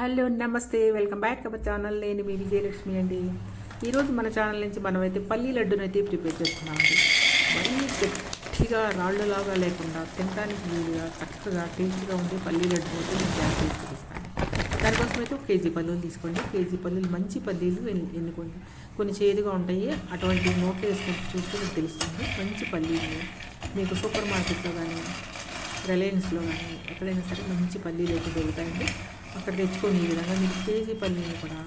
Hello నమస్తే. Welcome back our channel. నేను మీ విజయలక్ష్మి అండి. ఈరోజు మన ఛానల్ నుంచి మనమైతే పల్లీ లడ్డును అయితే ప్రిపేర్ చేస్తున్నామండి. మరీ గట్టిగా రాళ్ళలాగా లేకుండా తినడానికి వీలుగా చక్కగా టేస్ట్గా ఉండే పల్లీ లడ్డు అయితే నేను తయారు చేసి చూపిస్తాను. దానికోసం అయితే ఒక కేజీ పల్లీలు తీసుకోండి. కేజీ పల్లీలు మంచి పల్లీలు ఎన్ని- ఎన్నుకోండి. కొన్ని చేదుగా ఉంటాయి. అటువంటి నోట్లో వేసుకొని చూస్తే మీకు తెలుస్తుంది. మంచి పల్లీలు. మీకు సూపర్ మార్కెట్లో కానీ రిలయన్స్లో కానీ ఎక్కడైనా సరే మంచి పల్లీలు అయితే దొరుకుతాయండి. అక్కడ తెచ్చుకొని ఈ విధంగా మీరు కేజీ పల్లీని కూడా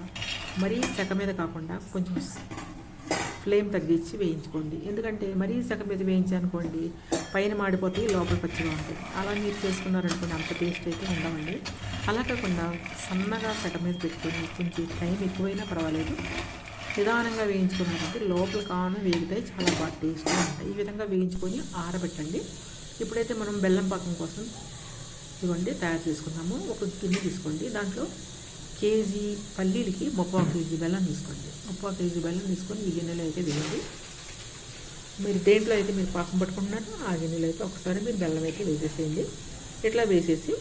మరీ సెక మీద కాకుండా కొంచెం ఫ్లేమ్ తగ్గించి వేయించుకోండి. ఎందుకంటే మరీ సెక మీద వేయించానుకోండి పైన మాడిపోతే లోపల పచ్చిగా ఉంటాయి అలా మీరు చేసుకున్నారనుకోండి అంత టేస్ట్ అయితే ఉండవండి. అలా కాకుండా సన్నగా సెక మీద పెట్టుకొని కొంచెం టైం ఎక్కువైనా పర్వాలేదు. నిదానంగా వేయించుకున్నారంటే లోపల కాను వేగుతాయి చాలా బాగా టేస్ట్గా ఉంటాయి. ఈ విధంగా వేయించుకొని ఆరబెట్టండి. ఇప్పుడైతే మనం బెల్లం పాకం కోసం ఇవ్వండి తయారు చేసుకున్నాము ఒక గిన్నె తీసుకోండి. దాంట్లో కేజీ పల్లీలకి ముప్పావు కేజీ బెల్లం తీసుకోండి. ముప్పావు కేజీ బెల్లం తీసుకొని ఈ గిన్నెలో అయితే వేయండి. మీరు దేంట్లో అయితే మీరు పాకం పట్టుకుంటున్నారో ఆ గిన్నెలో అయితే ఒకసారి మీరు బెల్లం అయితే వేసేసేయండి. ఇట్లా వేసేసి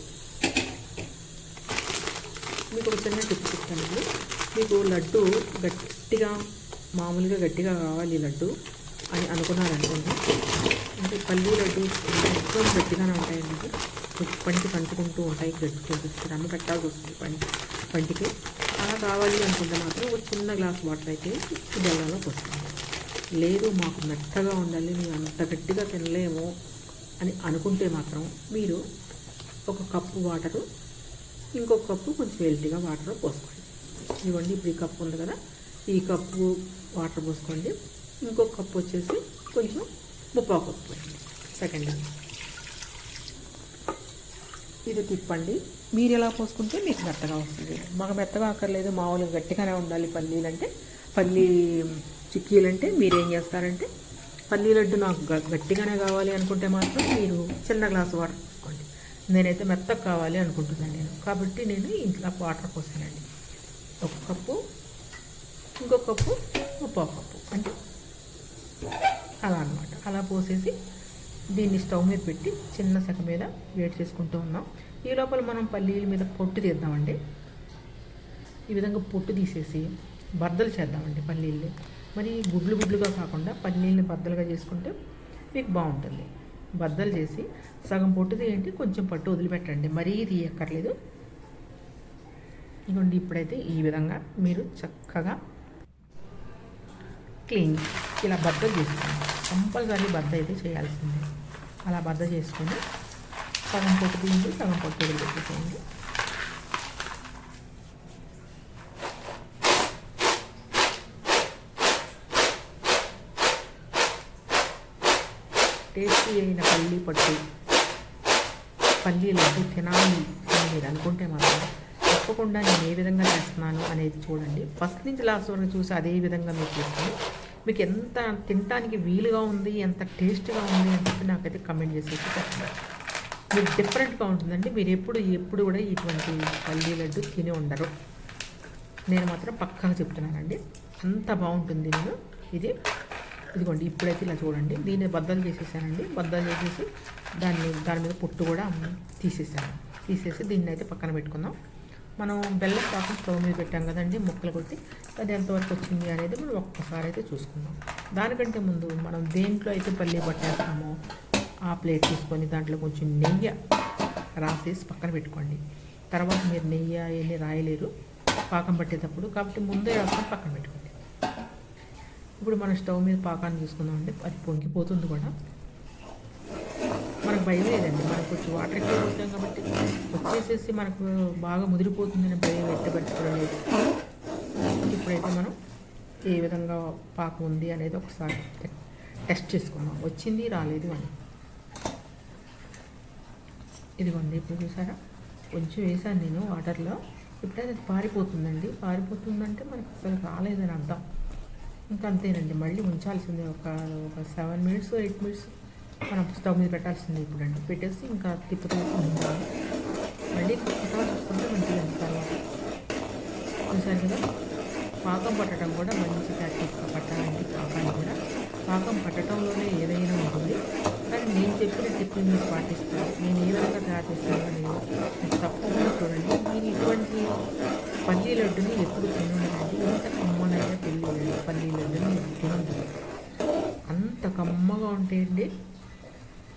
మీకు ఒక చిన్న టిప్ చెప్తానండి మీకు లడ్డు గట్టిగా మామూలుగా గట్టిగా కావాలి ఈ లడ్డు అని అనుకున్నారనుకోండి అంటే పల్లీ లడ్డు ఎక్కువ గట్టిగానే ఉంటాయండి. కొంచెం పంటి ఉంటాయి గట్టి చూపిస్తారు అన్ని పెట్టాల్సి వస్తుంది పంటి పంటికి. అలా కావాలి అనుకుంటే మాత్రం ఒక చిన్న గ్లాస్ వాటర్ అయితే ఈ బెల్లంలో పోస్తుంది లేదు మాకు మెత్తగా ఉండాలి మేము అంత గట్టిగా తినలేము అని అనుకుంటే మాత్రం మీరు ఒక కప్పు వాటరు ఇంకొక కప్పు కొంచెం వెల్టీగా వాటర్ పోసుకోండి. ఇవ్వండి ఇప్పుడు ఈ కప్పు ఉంది కదా ఈ కప్పు వాటర్ పోసుకోండి ఇంకొక కప్పు వచ్చేసి కొంచెం ముప్పావు కప్పు. పోయండి సెకండ్ ఇది తిప్పండి. మీరు ఎలా పోసుకుంటే మీకు మెత్తగా వస్తుంది. మాకు మెత్తగా అక్కర్లేదు మామూలుగా గట్టిగానే ఉండాలి పల్లీలు అంటే పల్లీ చిక్కీలు అంటే మీరు ఏం చేస్తారంటే పల్లీ లడ్డు నాకు గట్టిగానే కావాలి అనుకుంటే మాత్రం మీరు చిన్న గ్లాసు వాటర్ పోసుకోండి నేనైతే మెత్తగా కావాలి అనుకుంటున్నాను నేను. కాబట్టి నేను ఇంట్లో వాటర్ పోసానండి. ఒక కప్పు ఇంకొక కప్పు ముప్పావు కప్పు. అంటే అలా అన్నమాట. అలా పోసేసి దీన్ని స్టవ్ మీద పెట్టి చిన్న సెక మీద వేడి చేసుకుంటూ ఉన్నాం. ఈ లోపల మనం పల్లీల మీద పొట్టు తీద్దామండి. ఈ విధంగా పొట్టు తీసేసి బద్దలు చేద్దామండి పల్లీల్ని. మరి గుడ్లు గుడ్లుగా కాకుండా పల్లీల్ని బద్దలుగా చేసుకుంటే మీకు బాగుంటుంది. బద్దలు చేసి సగం పొట్టు తీయండి కొంచెం పట్టు వదిలిపెట్టండి. మరీ తీయక్కర్లేదు. ఇదిగోండి ఇప్పుడైతే ఈ విధంగా మీరు చక్కగా క్లీన్ ఇలా బద్దలు చేసుకోండి. కంపల్సరీ బద్ద అయితే చేయాల్సిందే. అలా బద్ద చేసుకొని సగం పొట్టు తీయండి సగం పొట్టు వదిలిపెట్టేసేయండి టేస్టీ అయిన పల్లి పట్టు. పల్లి తినాలి అని మీరు అనుకుంటే మాత్రం తప్పకుండా నేను ఏ విధంగా చేస్తున్నాను అనేది చూడండి. ఫస్ట్ నుంచి లాస్ట్ వరకు చూసి అదే విధంగా మీరు చేస్తాను మీకు ఎంత తినడానికి వీలుగా ఉంది ఎంత టేస్ట్గా ఉంది అని చెప్పి నాకైతే కమెంట్ చేసేసి చెప్పండి. మీరు డిఫరెంట్గా ఉంటుందండి. మీరు ఎప్పుడు ఎప్పుడు కూడా ఇటువంటి పల్లీ లడ్డు తిని ఉండరు. నేను మాత్రం పక్కాగా చెప్తున్నానండి. అంత బాగుంటుంది నేను. ఇది ఇదిగోండి ఇప్పుడైతే ఇలా చూడండి. దీన్ని బద్దలు చేసేసానండి. బద్దలు చేసేసి దాన్ని దాని మీద పొట్టు కూడా తీసేసాను. తీసేసి దీన్ని అయితే పక్కన పెట్టుకుందాం. మనం బెల్లం పాకం స్టవ్ మీద పెట్టాం కదండి ముక్కలు కొట్టి అది ఎంతవరకు వచ్చింది అనేది మనం ఒక్కసారి అయితే చూసుకుందాం. దానికంటే ముందు మనం దేంట్లో అయితే పల్లి పట్టేస్తామో ఆ ప్లేట్ తీసుకొని దాంట్లో కొంచెం నెయ్యి రాసేసి పక్కన పెట్టుకోండి. తర్వాత మీరు నెయ్యి అవన్నీ రాయలేరు పాకం పట్టేటప్పుడు కాబట్టి ముందే రాసుకొని పక్కన పెట్టుకోండి. ఇప్పుడు మన స్టవ్ మీద పాకాన్ని చూసుకుందాం అది పొంగిపోతుంది కూడా. మనకు భయం లేదండి. మనకు కొంచెం వాటర్ ఎక్కువ పోసాం కాబట్టి వచ్చేసేసి మనకు బాగా ముదిరిపోతుందని భయం ఎట్టి లేదు ఇప్పుడైతే మనం ఏ విధంగా పాకు ఉంది అనేది ఒకసారి టెస్ట్ చేసుకుందాం. వచ్చింది రాలేదు అని. ఇదిగోండి ఇప్పుడు చూసారా? కొంచెం వేసాను నేను వాటర్లో ఇప్పుడైతే అది పారిపోతుందండి. పారిపోతుందంటే మనకు అసలు రాలేదని అర్థం. ఇంకంతేనండి మళ్ళీ ఉంచాల్సిందే. ఒక ఒక సెవెన్ మినిట్స్ ఎయిట్ మినిట్స్ మనం స్టవ్ మీద పెట్టాల్సింది ఇప్పుడు అండి పెట్టేసి ఇంకా తిప్పుతూ ఉండాలి మళ్ళీ ఒకసారి చూసుకుంటే మంచిగా తర్వాత చూసారు కదా? పాకం పట్టడం కూడా మంచి ప్రాక్టీస్ పట్టాలండి పాకాన్ని కూడా. పాకం పట్టడంలోనే ఏదైనా ఉంటుంది. కానీ నేను చెప్పిన టిప్ని మీరు పాటిస్తారు. నేను ఏ విధంగా తయారు చేస్తాను నేను మీరు తప్పకుండా చూడండి మీరు ఇటువంటి లడ్డుని ఎప్పుడు తినడండి ఇంత కమ్మనైతే పెళ్ళి పల్లి లడ్డుని తినదు అంత కమ్మగా ఉంటాయండి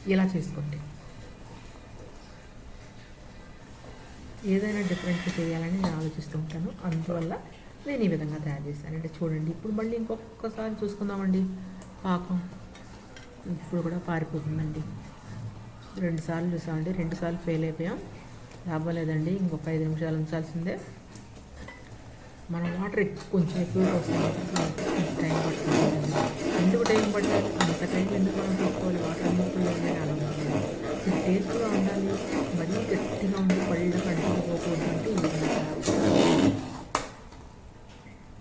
ఇలా చేసుకోండి. ఏదైనా డిఫరెంట్గా చేయాలని నేను ఆలోచిస్తూ ఉంటాను. అందువల్ల నేను ఈ విధంగా తయారు చేశాను. అంటే చూడండి ఇప్పుడు మళ్ళీ ఇంకొకసారి చూసుకుందామండి. పాకం ఇప్పుడు కూడా పారిపోతుందండి. రెండు సార్లు చూసామండి. రెండు సార్లు ఫెయిల్ అయిపోయాం. అవ్వలేదండి ఇంకొక ఐదు నిమిషాలు ఉంచాల్సిందే. మనం వాటర్ కొంచెం ఎక్కువ వస్తుంది టైం పడుతుంది. ఎందుకు టైం పడుతుంది? అంత ఎందుకు మనం తీసుకోవాలి వాటర్ అందుకు అనుకుంటున్నాను ఇది టేస్ట్గా ఉండాలి మరీ గట్టిగా ఉండి పళ్ళు కడుపుకోకూడదు అంటే ఈ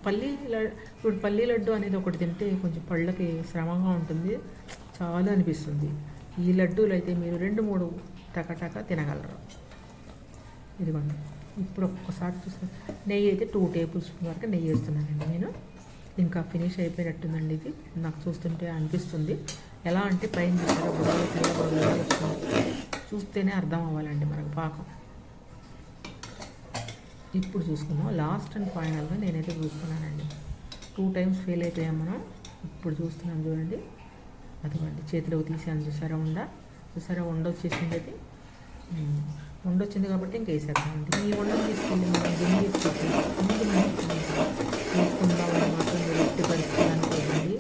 పల్లి లడ్- ఇప్పుడు పల్లి లడ్డు అనేది ఒకటి తింటే కొంచెం పళ్ళకి శ్రమగా ఉంటుంది. చాలా అనిపిస్తుంది. ఈ లడ్డూలు అయితే మీరు రెండు మూడు టకటక తినగలరు. ఇదిగోండి. ఇప్పుడు ఒక్కసారి చూస్తే నెయ్యి అయితే టూ టేబుల్ స్పూన్ వరకు నెయ్యి వేస్తున్నానండి నేను. ఇంకా ఫినిష్ అయిపోయినట్టుందండి ఇది. నాకు చూస్తుంటే అనిపిస్తుంది. ఎలా అంటే పైన చూసారా? బుడగలు తెల్ల బుడగలు వస్తుంది చూస్తేనే అర్థం అవ్వాలండి మనకు పాకం. ఇప్పుడు చూసుకుందాం. లాస్ట్ అండ్ ఫైనల్గా నేనైతే చూస్తున్నానండి. టూ టైమ్స్ ఫెయిల్ అయిపోయాం మనం. ఇప్పుడు చూస్తున్నాను చూడండి. అదిగోండి చేతిలోకి తీసాను చూసారా ఉండ చూసారా? ఉండ వచ్చేసింది అది ఉండొచ్చింది వచ్చింది కాబట్టి ఇంకా వేసేద్దామండి ఈ ఉండను తీసుకోండి మనం గిన్నె తీసుకోండి ముందు మనం వేసుకుందామని మాత్రం ఎట్టి పరిస్థితి అనుకోకండి.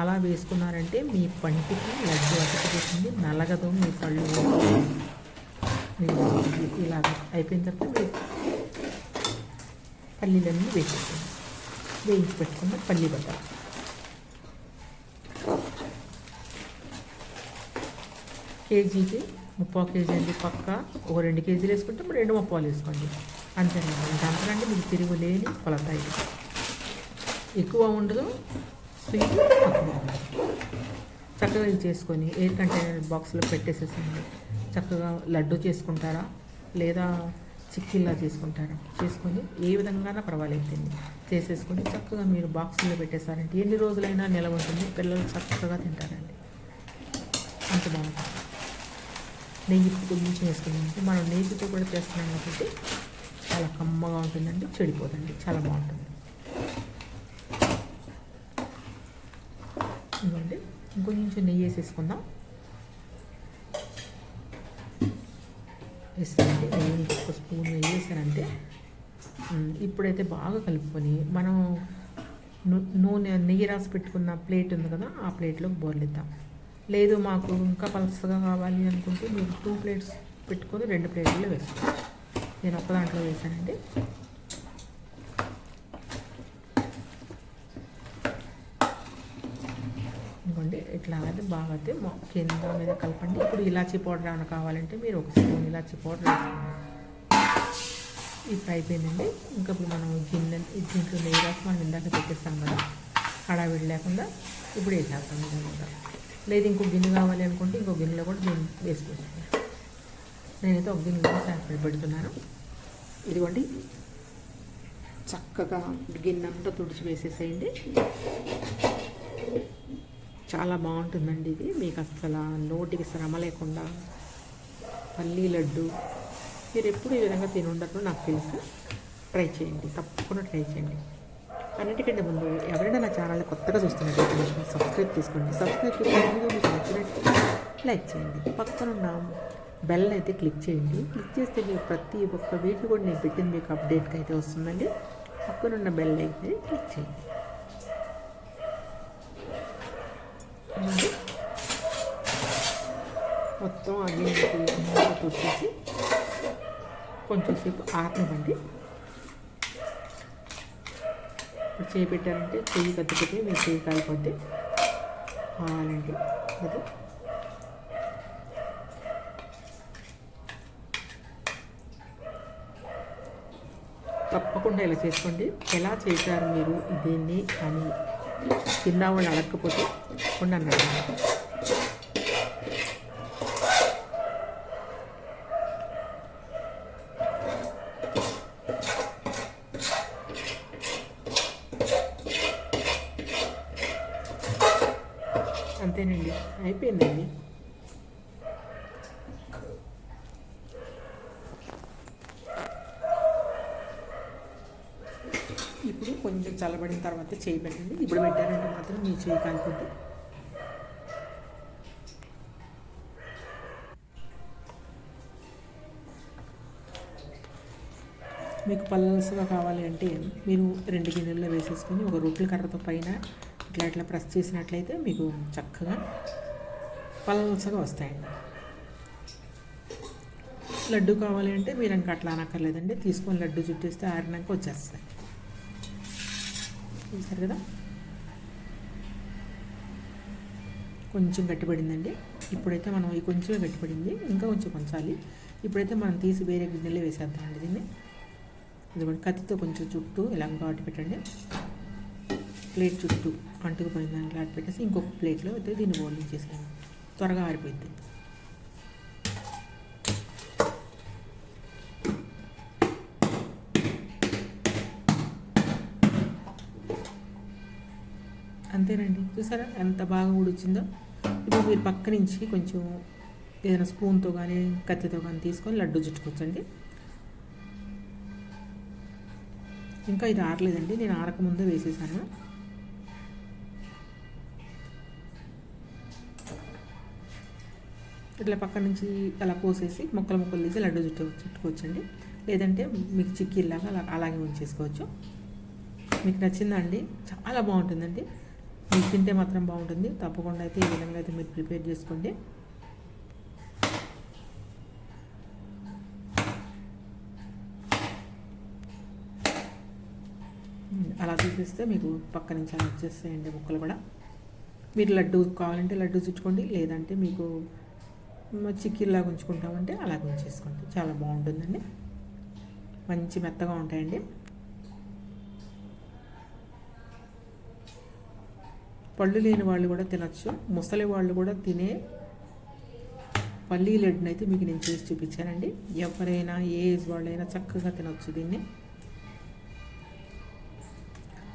అలా వేసుకున్నారంటే మీ పంటికి లడ్డు అతుకుపోతుంది నలగదు మీ పళ్ళు మీరు ఇలాగ అయిపోయిన తర్వాత మీరు పల్లీలన్నీ వేసేసుకోండి వేయించి పెట్టుకున్న పల్లి బట్ట. కేజీకి ముప్పై కేజీ అండి పక్క. ఒక రెండు కేజీలు వేసుకుంటే మరి రెండు ముప్పాలు వేసుకోండి. అంతేనండి. దాంట్లో మీకు తిరుగు లేని కొలత ఇది. ఎక్కువ ఉండదు స్వీట్ తక్కువ చక్కగా ఇది చేసుకొని ఎయిర్ కంటైనర్ బాక్స్లో పెట్టేసేసండి. చక్కగా లడ్డు చేసుకుంటారా? లేదా చిక్కిల్లా చేసుకుంటారా? చేసుకొని ఏ విధంగానా పర్వాలేదండి చేసేసుకొని చక్కగా మీరు బాక్సుల్లో పెట్టేశారంటే ఎన్ని రోజులైనా నిలవ ఉంటుంది. పిల్లలు చక్కగా తింటారండి. అంత బాగుంటుంది. నెయ్యి కొంచెం వేసుకున్నామంటే మనం నెయ్యితో కూడా చేస్తున్నాం కాబట్టి చాలా కమ్మగా ఉంటుందండి చెడిపోదండి చాలా బాగుంటుంది. ఇవ్వండి ఇంకొంచెం నెయ్యి వేసేసుకుందాం. వేస్తానండి నెయ్యి ఒక స్పూన్ నెయ్యి వేసానంటే. ఇప్పుడైతే బాగా కలుపుకొని మనం నూనె నెయ్యి రాసి పెట్టుకున్న ప్లేట్ ఉంది కదా ఆ ప్లేట్లో బోర్లిద్దాం. లేదు మాకు ఇంకా పలసగా కావాలి అనుకుంటే మీరు టూ ప్లేట్స్ పెట్టుకొని రెండు ప్లేట్లలో వేసుకోండి నేను ఒక్క దాంట్లో వేసానండి. ఇదిగోండి ఇట్లా అయితే బాగా అయితే మొ- కింద మీద కలపండి. ఇప్పుడు ఇలాచీ పౌడర్ ఏమైనా కావాలంటే మీరు ఒక స్పూన్ ఇలాచీ పౌడర్ వేసుకోండి. ఇప్పుడు అయిపోయిందండి. ఇంకా ఇప్పుడు మనం గిన్నె దీంట్లో నెయ్యి రాసి మనం ఇందాక పెట్టేస్తాం కదా హడావిడి లేకుండా ఇప్పుడు వేసేస్తాం ఇదంతా లేదు ఇంకో గిన్నె కావాలి అనుకుంటే ఇంకో గిన్నెలో కూడా దీన్ని వేసుకోవచ్చు. నేనైతే ఒక గిన్నెలో శాంపిల్ పెడుతున్నాను. ఇదిగోండి. చక్కగా గిన్నె అంతా తుడిచి వేసేసేయండి. చాలా బాగుంటుందండి ఇది. మీకు అసలు నోటికి శ్రమ లేకుండా పల్లీ లడ్డు. మీరు ఎప్పుడు ఈ విధంగా తిని ఉండరు నాకు తెలుసు. ట్రై చేయండి తప్పకుండా ట్రై చేయండి. అన్నిటికంటే ముందు ఎవరైనా నా ఛానల్ కొత్తగా చూస్తున్నట్లయితే సబ్స్క్రైబ్ చేసుకోండి. సబ్స్క్రైబ్ చేసుకుని మీకు నచ్చినట్టు లైక్ చేయండి. పక్కనున్న బెల్ అయితే క్లిక్ చేయండి. క్లిక్ చేస్తే మీకు ప్రతి ఒక్క వీడియో కూడా నేను పెట్టింది మీకు అప్డేట్కి అయితే వస్తుందండి. పక్కనున్న బెల్ అయితే క్లిక్ చేయండి. మొత్తం అన్ని వచ్చేసి కొంచెం సేపు ఇప్పుడు చేయి పెట్టారంటే చెయ్యి కత్తిపెట్టి మీరు చెయ్యి కాలిపోతే కావాలండి అది. తప్పకుండా ఇలా చేసుకోండి. ఎలా చేశారు మీరు దీన్ని అని కింద వాళ్ళు అడగకపోతే ఉండండి. అయిపోయిందండి ఇప్పుడు కొంచెం చల్లబడిన తర్వాత చేయి పెట్టండి. ఇప్పుడు పెట్టారంటే మాత్రం మీ చేయి కాలిపోద్ది. మీకు పల్లసగా కావాలి అంటే మీరు రెండు గిన్నెల్లో వేసేసుకొని ఒక రొట్టెల కర్రతో పైన ఇట్లా ఇట్లా ప్రెస్ చేసినట్లయితే మీకు చక్కగా పల్సగా వస్తాయండి లడ్డు కావాలి అంటే మీరు ఇంకా అట్లా అనక్కర్లేదండి. తీసుకొని లడ్డు చుట్టేస్తే ఆరినాక వచ్చేస్తాయి. చూసారు కదా? కొంచెం గట్టిపడిందండి. ఇప్పుడైతే మనం ఈ కొంచెమే గట్టిపడింది. ఇంకా కొంచెం కొంచాలి. ఇప్పుడైతే మనం తీసి వేరే గిన్నెలో వేసేద్దామండి దీన్ని. ఇదిగోండి కత్తితో కొంచెం చుట్టూ ఇలా ఘాటు పెట్టండి. ప్లేట్ చుట్టూ అంటుకుపోయిందని దాన్ని ఘాటు పెట్టేసి ఇంకొక ప్లేట్లో అయితే దీన్ని బౌలింగ్ చేసేయండి. త్వరగా ఆరిపోయింది. అంతేనండి. చూసారా? ఎంత బాగా ఉడిచిందో ఇప్పుడు మీరు పక్క నుంచి కొంచెం ఏదైనా స్పూన్తో కానీ కత్తితో కానీ తీసుకొని లడ్డు చుట్టుకోవచ్చండి. ఇంకా ఇది ఆరలేదండి. నేను ఆరకముందే వేసేసాను. ఇట్లా పక్క నుంచి అలా కోసేసి మొక్కలు మొక్కలు తీసి లడ్డు చుట్టు చుట్టుకోవచ్చండి. లేదంటే మీకు చిక్కీలాగా అలా అలాగే ఉంచేసుకోవచ్చు. మీకు నచ్చిందా అండి? చాలా బాగుంటుందండి. మీరు తింటే మాత్రం బాగుంటుంది. తప్పకుండా అయితే ఈ విధంగా అయితే మీరు ప్రిపేర్ చేసుకోండి. అలా తీసేస్తే మీకు పక్క నుంచి అలా వచ్చేస్తాయండి ముక్కలు కూడా. మీరు లడ్డు కావాలంటే లడ్డు చుట్టుకోండి. లేదంటే మీకు చిక్కీలాగా ఉంచుకుంటామంటే అలా ఉంచేసుకోండి చాలా బాగుంటుందండి. మంచి మెత్తగా ఉంటాయండి. పళ్ళు లేని వాళ్ళు కూడా తినచ్చు. ముసలి వాళ్ళు కూడా తినే పల్లీ లడ్డుని అయితే మీకు నేను చేసి చూపించానండి. ఎవరైనా ఏ ఏజ్ వాళ్ళైనా చక్కగా తినొచ్చు దీన్ని.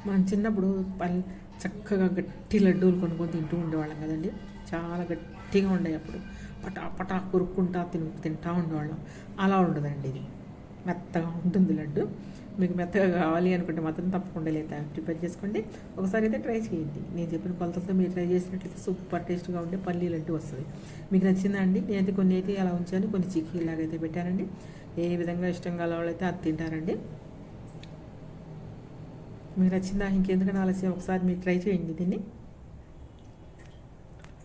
మనం చిన్నప్పుడు పల్ చక్కగా గట్టి లడ్డూలు కొనుక్కొని తింటూ ఉండేవాళ్ళం కదండి. చాలా గట్టిగా ఉండే అప్పుడు. పటా పటా కొరుక్కుంటా తిన్ తింటా ఉండేవాళ్ళం. అలా ఉండదండి ఇది. మెత్తగా ఉంటుంది లడ్డు. మీకు మెత్తగా కావాలి అనుకుంటే మాత్రం తప్పకుండా లేదా ప్రిపేర్ చేసుకోండి. ఒకసారి అయితే ట్రై చేయండి. నేను చెప్పిన కొలతలతో మీరు ట్రై చేసినట్లయితే సూపర్ టేస్ట్గా ఉండే పల్లీ లడ్డు వస్తుంది. మీకు నచ్చిందా అండి? నేనైతే కొన్ని అయితే అలా ఉంచాను. కొన్ని చిక్కీ ఇలాగైతే పెట్టానండి. ఏ విధంగా ఇష్టంగా వాళ్ళైతే అది తింటారండి. మీకు నచ్చిందా ఇంకెందుకని ఆలస్యం ఒకసారి మీరు ట్రై చేయండి దీన్ని.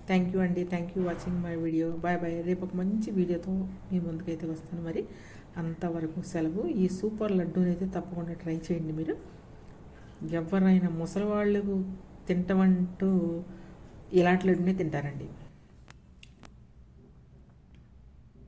థ్యాంక్ యూ అండి. Thank you watching my video bye bye రేపు ఒక మంచి వీడియోతో మీ ముందుకైతే వస్తాను మరి. అంతవరకు సెలవు. ఈ సూపర్ లడ్డూని అయితే తప్పకుండా ట్రై చేయండి మీరు. ఎవరైనా ముసలి వాళ్ళకు తింటమంటూ ఇలాంటి లడ్డునే తింటారండి.